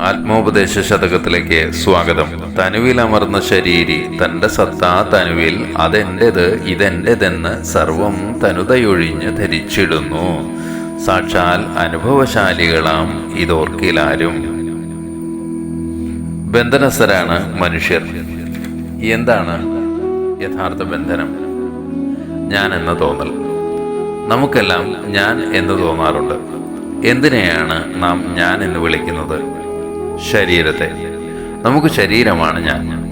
ആത്മോപദേശ ശതകത്തിലേക്ക് സ്വാഗതം. തനുവിൽ അമർന്ന ശരീരി തന്റെ സത്താ തനുവിൽ അതെന്റേത് ഇതെന്റേതെന്ന് സർവം തനുതയൊഴിഞ്ഞ് ധരിച്ചിടുന്നു. സാക്ഷാൽ അനുഭവശാലികളാം ഇതോർക്കിലാരും. ബന്ധനസ്ഥരാണ് മനുഷ്യർ. എന്താണ് യഥാർത്ഥ ബന്ധനം? ഞാൻ എന്ന തോന്നൽ. നമുക്കെല്ലാം ഞാൻ എന്ന് തോന്നാറുണ്ട്. എന്തിനെയാണ് നാം ഞാൻ എന്ന് വിളിക്കുന്നത്? ശരീരത്തെ. നമുക്ക് ശരീരമാണ് ഞാൻ.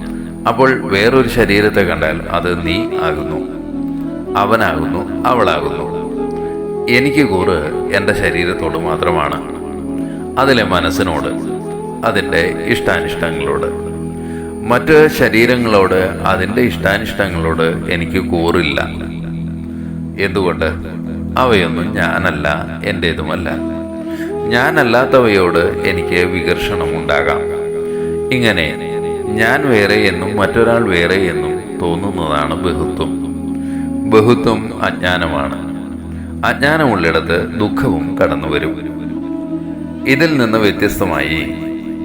അപ്പോൾ വേറൊരു ശരീരത്തെ കണ്ടാൽ അത് നീ ആകുന്നു. അവനാകുന്നു അവളാകുന്നു. എനിക്ക് കൂറ് എന്റെ ശരീരത്തോട് മാത്രമാണ്. അതിലെ മനസ്സിനോട് അതിന്റെ ഇഷ്ടാനിഷ്ടങ്ങളോട്. മറ്റ് ശരീരങ്ങളോട് അതിന്റെ ഇഷ്ടാനിഷ്ടങ്ങളോട് എനിക്ക് കൂറില്ല. എന്തുകൊണ്ട്? അവയൊന്നും ഞാനല്ല എന്റേതുമല്ല. ഞാനല്ലാത്തവയോട് എനിക്ക് വികർഷണമുണ്ടാകാം. ഇങ്ങനെ ഞാൻ വേറെ എന്നും മറ്റൊരാൾ വേറെ എന്നും തോന്നുന്നതാണ് ബഹുത്വം. ബഹുത്വം അജ്ഞാനമാണ്. അജ്ഞാനമുള്ളിടത്ത് ദുഃഖവും കടന്നു വരും ഇതിൽ നിന്ന് വ്യത്യസ്തമായി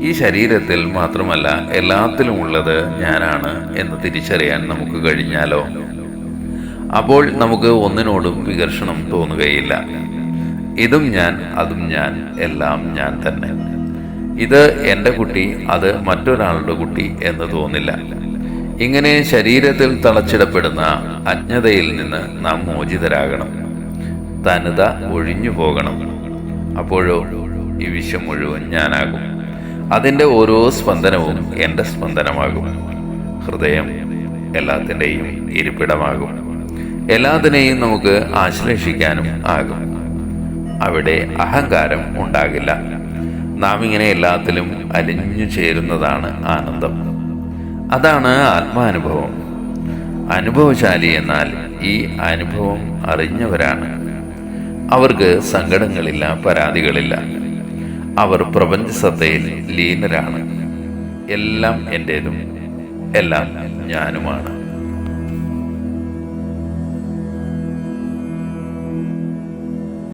ഈ ശരീരത്തിൽ മാത്രമല്ല എല്ലാത്തിലും ഉള്ളത് ഞാനാണ് എന്ന് തിരിച്ചറിയാൻ നമുക്ക് കഴിഞ്ഞാലോ? അപ്പോൾ നമുക്ക് ഒന്നിനോടും വികർഷണം തോന്നുകയില്ല. ഇതും ഞാൻ അതും ഞാൻ എല്ലാം ഞാൻ തന്നെ. ഇത് എന്റെ കുട്ടി അത് മറ്റൊരാളുടെ കുട്ടി എന്ന് തോന്നില്ല. ഇങ്ങനെ ശരീരത്തിൽ തളച്ചിടപ്പെടുന്ന അജ്ഞതയിൽ നിന്ന് നാം മോചിതരാകണം. തനുത ഒഴിഞ്ഞു പോകണം. അപ്പോഴോ ഈ വിശ്വം മുഴുവൻ ഞാനാകും. അതിന്റെ ഓരോ സ്പന്ദനവും എന്റെ സ്പന്ദനമാകും. ഹൃദയം എല്ലാത്തിന്റെയും ഇരിപ്പിടമാകും. എല്ലാത്തിനെയും നമുക്ക് ആശ്ലേഷിക്കാനും ആകും. അവിടെ അഹങ്കാരം ഉണ്ടാകില്ല. നാം ഇങ്ങനെ എല്ലാത്തിലും അലിഞ്ഞു ചേരുന്നതാണ് ആനന്ദം. അതാണ് ആത്മാനുഭവം. അനുഭവശാലി എന്നാൽ ഈ അനുഭവം അറിഞ്ഞവരാണ്. അവർക്ക് സങ്കടങ്ങളില്ല പരാതികളില്ല. അവർ പ്രപഞ്ചസത്തയിൽ ലീനരാണ്. എല്ലാം എന്റേതും എല്ലാം ഞാനുമാണ്.